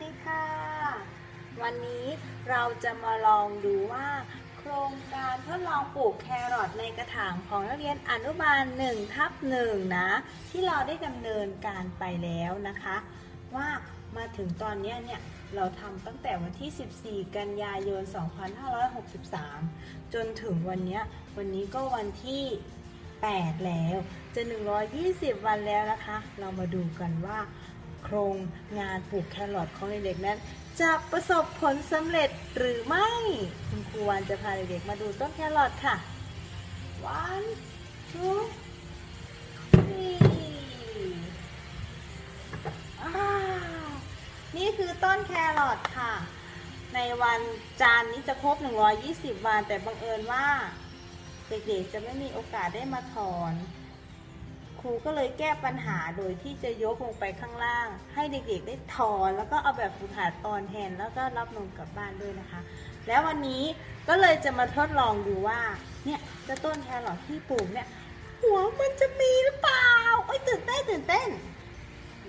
ดีค่ะ วันนี้เราจะมาลองดูว่า โครงการทดลองปลูกแครอทในกระถางของนักเรียนอนุบาล1ทับ1นะ ที่เราได้ดำเนินการไปแล้วนะคะ ว่ามาถึงตอนนี้เนี่ย เราทำตั้งแต่วันที่ 14 กันยายน 2563 จนถึงวันนี้วันนี้ก็วันที่ 8 แล้ว จะ 120 วันแล้วนะคะ เรามาดูกันว่า รง งานปลูกแครอทของเด็กๆนั้น จะประสบผลสำเร็จหรือไม่ คุณครูวันจะพาเด็กๆมาดูต้นแครอทค่ะ one two three อ้าวนี่คือต้นแครอทค่ะ ในวันจันทร์นี้จะครบ 120 วัน แต่บังเอิญว่า เด็กๆจะไม่มีโอกาสได้มาถอน ครูก็เลยแก้ปัญหาโดยที่จะยกลงไปข้างล่าง ให้เด็กๆได้ถอนแล้วก็เอาแบบฝึกหัดตอนแทนแล้วก็รับนมกลับบ้านด้วยนะคะ แล้ววันนี้ก็เลยจะมาทดลองดูว่าเนี่ยจะต้นแครอทที่ปลูกเนี่ยหัวมันจะมีหรือเปล่าโอ้ยตื่นเต้นตื่นเต้น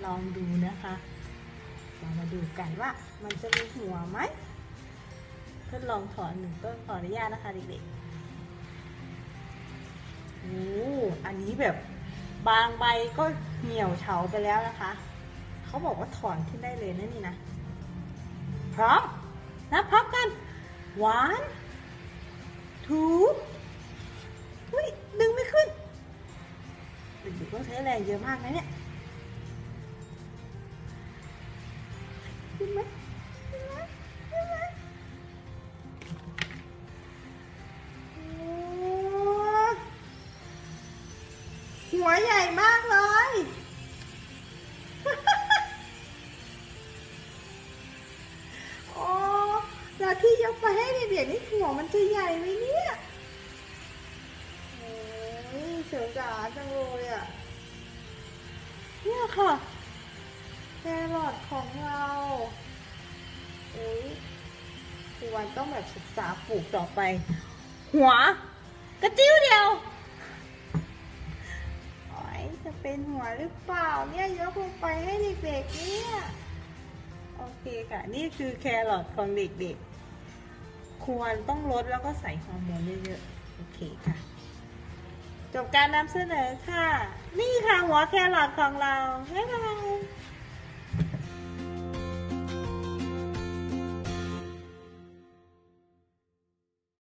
ลองดูนะคะเรามาดูกันว่ามันจะมีหัวไหมทดลองถอนหนึ่งต้นขออนุญาตนะคะเด็กๆโอ้อันนี้แบบ บางใบก็เหี่ยวเฉาไปแล้วนะคะ เขาบอกว่าถอนขึ้นได้เลยนะนี่นะ พร้อมนะพร้อมกัน one two อุ้ยดึงไม่ขึ้นเด็กๆต้องใช้แรงเยอะมากนะเนี่ย ใหญ่มากเลย โอ้แล้วที่ยกไปให้เด็กๆนี่หัวมันจะใหญ่ไหมเนี่ยโอ้ยเสียวจ๋าจังเลยอะ เนี่ยค่ะแครอทของเราโอ้ยครูวันต้องแบบศึกษาปลูกต่อไป หัว กระจิ้วเดียว นหัวหรือเปล่าเนี่ยยกลงไปให้เด็กๆเนี่ยโอเคค่ะ นี่คือแครอทของเด็กๆ ควรต้องลดแล้วก็ใส่ฮอร์โมนเยอะๆ โอเคค่ะ จบการนำเสนอค่ะ นี่ค่ะหัวแครอทของเราบ๊ายบาย